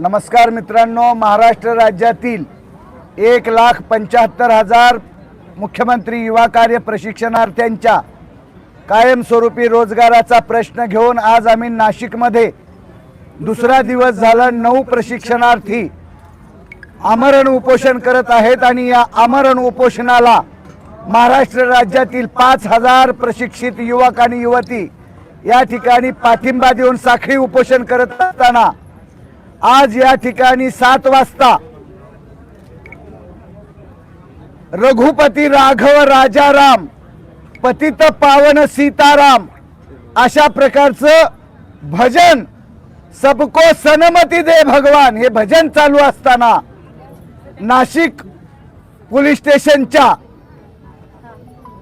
नमस्कार मित्रांनो महाराष्ट्र राज्यातील एक लाख पंच्याहत्तर हजार मुख्यमंत्री युवा कार्य प्रशिक्षणार्थ्यांच्या कायमस्वरूपी रोजगाराचा प्रश्न घेऊन आज आम्ही नाशिकमध्ये दुसरा दिवस झाला. नऊ प्रशिक्षणार्थी आमरण उपोषण करत आहेत आणि या आमरण उपोषणाला महाराष्ट्र राज्यातील पाच हजार प्रशिक्षित युवक आणि युवती या ठिकाणी पाठिंबा देऊन साखळी उपोषण करत असताना आज या ठिकाणी सात वाजता रघुपती राघव राजाराम पतित पावन सीताराम अशा प्रकारचं भजन सबको सनमती दे भगवान. हे भजन चालू असताना नाशिक पोलीस स्टेशनच्या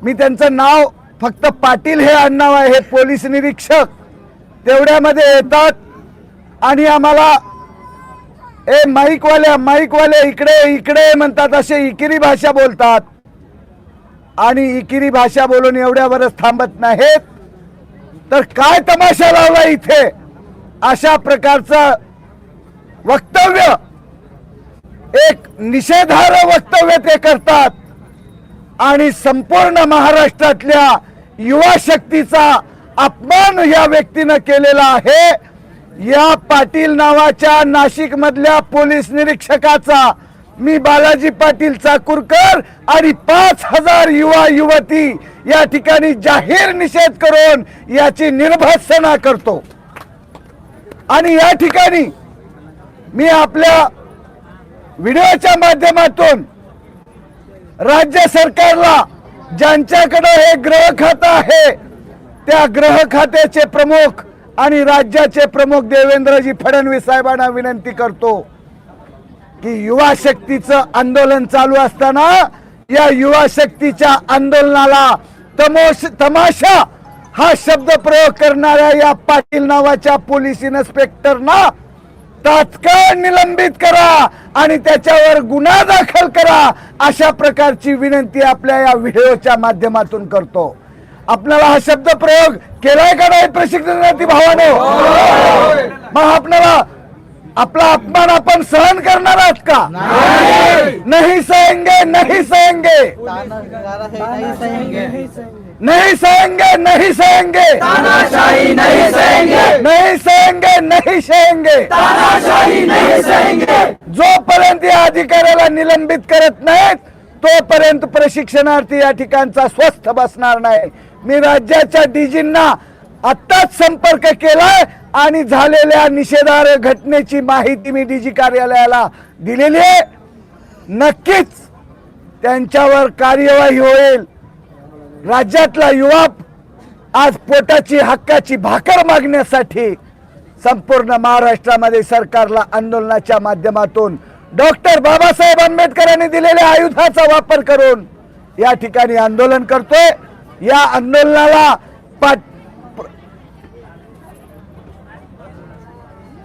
मी त्यांचं नाव फक्त पाटील हे आडनाव आहे हे पोलीस निरीक्षक तेवढ्यामध्ये येतात आणि आम्हाला ए माईकवाल्या माईकवाले इकडे इकडे म्हणतात असे इकिरी भाषा बोलतात. आणि इकिरी भाषा बोलून एवढ्यावरच थांबत नाहीत. तर काय तमाशा लावला इथे? अशा प्रकारचं वक्तव्य. एक निषेधार्ह वक्तव्य ते करतात. आणि संपूर्ण महाराष्ट्रातल्या युवा शक्तीचा अपमान या व्यक्तीनं केलेला आहे. या पाटील नावाच्या नाशिक मधल्या पोलीस निरीक्षकाचा मी बालाजी पाटील चाकूरकर आणि पाच हजार युवा युवती या ठिकाणी जाहीर निषेध करून याची निर्भत्सना करतो. आणि या ठिकाणी मी आपल्या व्हिडिओच्या माध्यमातून राज्य सरकारला ज्यांच्याकडे हे ग्रह खातं आहे त्या ग्रह खात्याचे प्रमुख आणि राज्याचे प्रमुख देवेंद्रजी फडणवीस साहेबांना विनंती करतो की युवा शक्तीचं आंदोलन चालू असताना या युवा शक्तीच्या आंदोलनाला तमोश तमाशा हा शब्द प्रयोग करणाऱ्या या पाटील नावाच्या पोलीस इन्स्पेक्टरना तात्काळ निलंबित करा आणि त्याच्यावर गुन्हा दाखल करा अशा प्रकारची विनंती आपल्या या व्हिडिओच्या माध्यमातून करतो. आपल्याला हा शब्द प्रयोग केलाय का नाही प्रशिक्षणार्थी भावाने? मग आपल्याला आपला अपमान आपण सहन करणार आहात का? नाही सहेंगे नाही सहेंगे नहीं सहेंगे नहीं सहेंगे तानाशाही नहीं सहेंगे नहीं सहेंगे नहीं सहेंगे तानाशाही नहीं सहेंगे जोपर्यंत या अधिकाऱ्याला निलंबित करत नाहीत तोपर्यंत प्रशिक्षणार्थी या ठिकाणचा स्वस्थ बसणार नाही. मी राज्याच्या डीजींना आत्ताच संपर्क केलाय आणि झालेल्या निषेधार्ह घटनेची माहिती मी डीजी कार्यालयाला दिलेली आहे. नक्कीच त्यांच्यावर कार्यवाही होईल. राज्यातला युवा आज पोटाची हक्काची भाकर मागण्यासाठी संपूर्ण महाराष्ट्रामध्ये सरकारला आंदोलनाच्या माध्यमातून डॉक्टर बाबासाहेब असलेल्या आयुधाचा वापर करून या ठिकाणी आंदोलन करतोय. या आंदोलनाला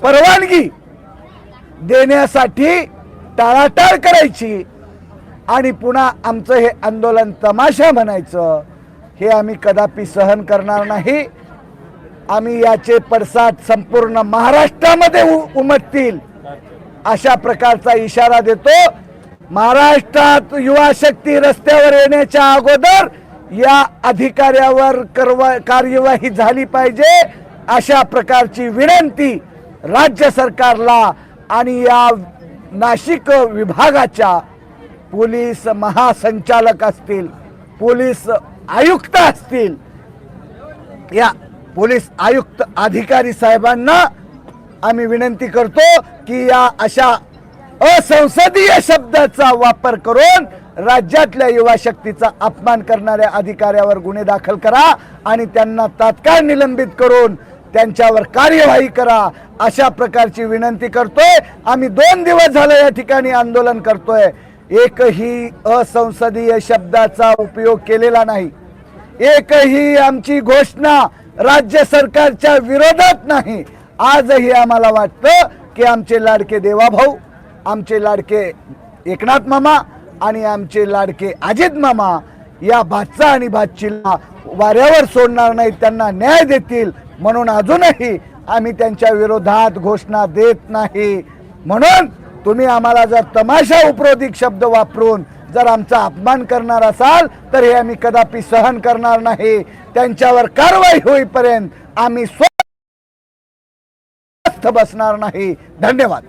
परवानगी देण्यासाठी टाळाटाळ करायची आणि पुन्हा आमचं हे आंदोलन तमाशा म्हणायचं हे आम्ही कदापि सहन करणार नाही. आम्ही याचे पडसाद संपूर्ण महाराष्ट्रामध्ये उमटतील अशा प्रकारचा इशारा देतो. महाराष्ट्रात युवा शक्ती रस्त्यावर येण्याच्या अगोदर या अधिकाऱ्यावर कार्यवाही झाली पाहिजे अशा प्रकारची विनंती राज्य सरकारला आणि या नाशिक विभागाच्या पोलीस महासंचालक असतील पोलीस आयुक्त असतील या पोलीस आयुक्त अधिकारी साहेबांना आम्ही विनंती करतो की या अशा असंसदीय शब्दाचा वापर करून राज्यातल्या युवा शक्तीचा अपमान करणाऱ्या अधिकाऱ्यावर गुन्हे दाखल करा आणि त्यांना तात्काळ निलंबित करून त्यांच्यावर कार्यवाही करा. अशा प्रकारची विनंती करतोय. आम्ही दोन दिवस झालं या ठिकाणी आंदोलन करतोय. एकही असंसदीय शब्दाचा उपयोग केलेला नाही. एकही आमची घोषणा राज्य सरकारच्या विरोधात नाही. आजही आम्हाला वाटतं की आमचे लाडके देवाभाऊ आमचे लाडके एकनाथ मामा आणि आमचे लाडके अजित मामा या भातचा आणि भातचीला वाऱ्यावर सोडणार नाहीत त्यांना न्याय देतील म्हणून अजूनही आम्ही त्यांच्या विरोधात घोषणा देत नाही. म्हणून तुम्ही आम्हाला जर तमाशा उपरोधिक शब्द वापरून जर आमचा अपमान करणार असाल तर हे आम्ही कदापि सहन करणार नाही. त्यांच्यावर कारवाई होईपर्यंत आम्ही स्वस्थ बसणार नाही. धन्यवाद.